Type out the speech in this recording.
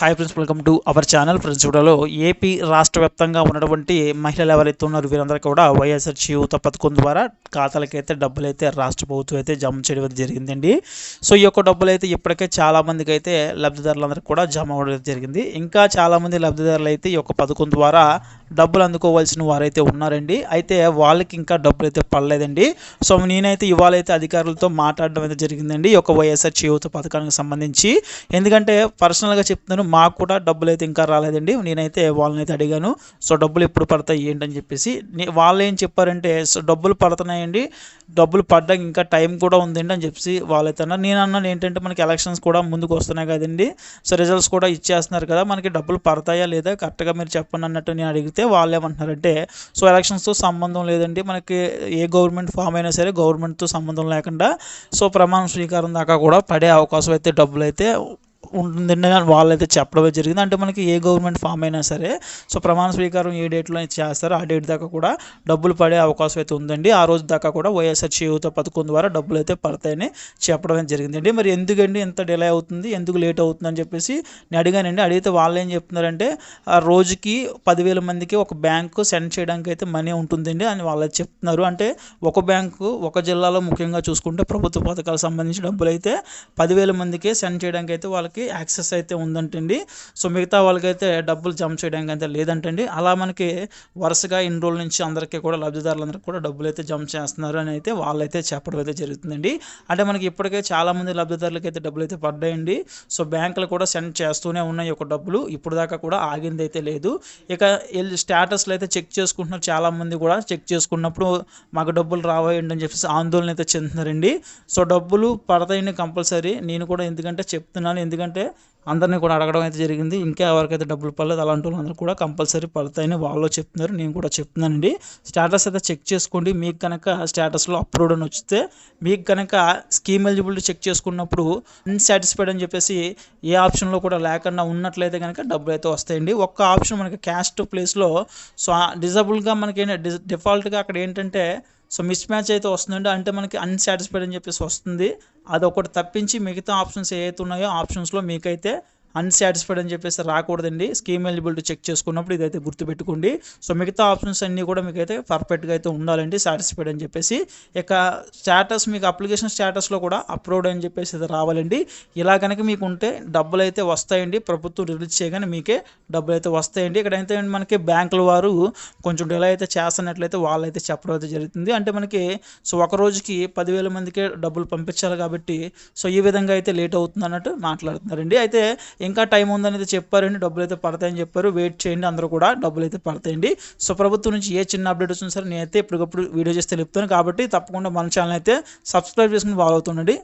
Hi friends welcome to our channel friends కూడా AP రాష్ట్ర వ్యాప్తంగా ఉన్నటువంటి మహిళలు ఎవరైతే ఉన్నారో వీరందరూ కూడా వైఎస్ఆర్ చేయూత పథకం ద్వారా ఖాతాలకైతే డబ్బులు అయితే రాష్ట్ర ప్రభుత్వం అయితే జమ చేయడం జరిగిందండి. సో ఈ యొక్క డబ్బులు అయితే ఇప్పటికే చాలా మందికి అయితే లబ్ధిదారులందరికీ కూడా జమ అవ్వడం జరిగింది. ఇంకా చాలామంది లబ్ధిదారులు అయితే ఈ యొక్క పథకం ద్వారా డబ్బులు అందుకోవాల్సిన వారైతే ఉన్నారండి. అయితే వాళ్ళకి ఇంకా డబ్బులు అయితే పడలేదండి. సో నేనైతే ఇవాళ అయితే అధికారులతో మాట్లాడడం అయితే జరిగిందండి. ఈ యొక్క వైఎస్ఆర్ చేయూత పథకానికి సంబంధించి. ఎందుకంటే పర్సనల్గా చెప్తున్నాను మాకు కూడా డబ్బులు అయితే ఇంకా రాలేదండి. నేనైతే వాళ్ళని అయితే అడిగాను సో డబ్బులు ఎప్పుడు పడతాయి? ఏంటని చెప్పేసి. వాళ్ళు ఏం చెప్పారంటే సో డబ్బులు పడుతున్నాయండి. డబ్బులు పడ్డానికి ఇంకా టైం కూడా ఉందండి అని చెప్పేసి వాళ్ళైతే అన్నారు. నేను అన్నాను ఏంటంటే మనకి ఎలక్షన్స్ కూడా ముందుకు వస్తున్నాయి కదండి. సో రిజల్ట్స్ కూడా ఇచ్చేస్తున్నారు కదా మనకి డబ్బులు పడతాయా లేదా? కరెక్ట్గా మీరు చెప్పండి అన్నట్టు నేను అడిగితే వాళ్ళు ఏమంటున్నారంటే సో ఎలక్షన్స్తో సంబంధం లేదండి. మనకి ఏ గవర్నమెంట్ ఫామ్ అయినా సరే గవర్నమెంట్తో సంబంధం లేకుండా సో ప్రమాణ స్వీకారం దాకా కూడా పడే అవకాశం అయితే డబ్బులు అయితే ఉంటుందండి అని వాళ్ళైతే చెప్పడమే జరిగింది. అంటే మనకి ఏ గవర్నమెంట్ ఫామ్ అయినా సరే సో ప్రమాణ స్వీకారం ఏ డేట్లో అయితే చేస్తారో. ఆ డేట్ దాకా కూడా డబ్బులు పడే అవకాశం అయితే ఉందండి. ఆ రోజు దాకా కూడా వైఎస్ఆర్ చేయూత పథకం ద్వారా డబ్బులు అయితే పడతాయని చెప్పడం జరిగిందండి. మరి ఎందుకండి ఎంత డిలే అవుతుంది? ఎందుకు లేట్ అవుతుంది అని చెప్పేసి నేను అడిగానండి. అడిగితే వాళ్ళు ఏం చెప్తున్నారంటే ఆ రోజుకి పదివేల మందికి ఒక బ్యాంకు సెండ్ చేయడానికి అయితే మనీ ఉంటుందండి అని వాళ్ళు చెప్తున్నారు. అంటే ఒక బ్యాంకు ఒక జిల్లాలో ముఖ్యంగా చూసుకుంటే ప్రభుత్వ పథకాలకు సంబంధించి డబ్బులు అయితే పదివేల మందికే సెండ్ చేయడానికి అయితే వాళ్ళకి యాక్సెస్ అయితే ఉందంటండి. సో మిగతా వాళ్ళకైతే డబ్బులు జమ చేయడానికి అయితే లేదంటండి. అలా మనకి వరుసగా ఇన్ని రోజుల నుంచి అందరికీ కూడా లబ్ధిదారులందరికీ కూడా డబ్బులు అయితే జమ చేస్తున్నారు అని అయితే వాళ్ళైతే చెప్పడం అయితే జరుగుతుందండి. అంటే మనకి ఇప్పటికే చాలామంది లబ్ధిదారులకి అయితే డబ్బులు అయితే పడ్డాయండి. సో బ్యాంకులు కూడా సెండ్ చేస్తూనే ఉన్నాయి ఒక డబ్బులు. ఇప్పుడు దాకా కూడా ఆగింది అయితే లేదు. ఇక స్టేటస్లు అయితే చెక్ చేసుకుంటున్నారు. చాలామంది కూడా చెక్ చేసుకున్నప్పుడు మాకు డబ్బులు రావాయండి అని చెప్పేసి ఆందోళన అయితే చెందుతున్నారండి. సో డబ్బులు పడతాయండి కంపల్సరీ. నేను కూడా ఎందుకంటే చెప్తున్నాను. ఎందుకంటే అందరినీ కూడా అడగడం అయితే జరిగింది. ఇంకా ఎవరికైతే డబ్బులు పడలేదు అలాంటి వాళ్ళందరూ కూడా కంపల్సరీ పడతాయని వాళ్ళు చెప్తున్నారు. నేను కూడా చెప్తున్నానండి. స్టేటస్ అయితే చెక్ చేసుకోండి. మీకు కనుక స్టేటస్లో అప్రూవ్డ్ అని వచ్చితే మీకు కనుక స్కీమ్ ఎలిజిబిలిటీ చెక్ చేసుకున్నప్పుడు అన్సాటిస్ఫైడ్ అని చెప్పేసి ఏ ఆప్షన్లో కూడా లేకుండా ఉన్నట్లయితే కనుక డబ్బులు అయితే వస్తాయండి. ఒక్క ఆప్షన్ మనకి క్యాస్ట్ ప్లేస్లో సో డిజబుల్గా మనకి డిఫాల్ట్గా అక్కడ ఏంటంటే సో మిస్ మ్యాచ్ అయితే వస్తుందండి. అంటే మనకి అన్సాటిస్ఫైడ్ అని చెప్పేసి వస్తుంది. అది ఒకటి తప్పించి మిగతా ఆప్షన్స్ ఏవైతే ఉన్నాయో ఆప్షన్స్లో మీకైతే అన్సాటిస్ఫైడ్ అని చెప్పేసి రాకూడదండి. స్కీమ్ ఎలిజిబిలిటీ చెక్ చేసుకున్నప్పుడు ఇదైతే గుర్తుపెట్టుకోండి. సో మిగతా ఆప్షన్స్ అన్నీ కూడా మీకైతే పర్ఫెక్ట్గా అయితే ఉండాలండి సాటిస్ఫైడ్ అని చెప్పేసి. ఇక స్టేటస్ మీకు అప్లికేషన్ స్టేటస్లో కూడా అప్లోడ్ అని చెప్పేసి అయితే రావాలండి. ఇలా కనుక మీకు ఉంటే డబ్బులు అయితే వస్తాయండి. ప్రభుత్వం రిలీజ్ చేయగానే మీకే డబ్బులు అయితే వస్తాయండి. ఇక్కడ అయితే మనకి బ్యాంకుల వారు కొంచెం డిలే అయితే చేస్తున్నట్లయితే వాళ్ళైతే చెప్పడం అయితే జరుగుతుంది. అంటే మనకి సో ఒక రోజుకి పదివేల మందికే డబ్బులు పంపించాలి కాబట్టి సో ఈ విధంగా అయితే లేట్ అవుతుంది అన్నట్టు మాట్లాడుతున్నారండి. అయితే ఇంకా టైం ఉందనేది చెప్పారండి డబ్బులు అయితే పడతాయని చెప్పారు. వెయిట్ చేయండి అందరూ కూడా డబ్బులు అయితే పడతాయండి. సో ప్రభుత్వం నుంచి ఏ చిన్న అప్డేట్ వచ్చినా సరే నేనైతే ఎప్పటికప్పుడు వీడియో చేసి తెలుపుతాను. కాబట్టి తప్పకుండా మన ఛానల్ అయితే సబ్స్క్రైబ్ చేసుకుని ఫాలో అవుతుండండి.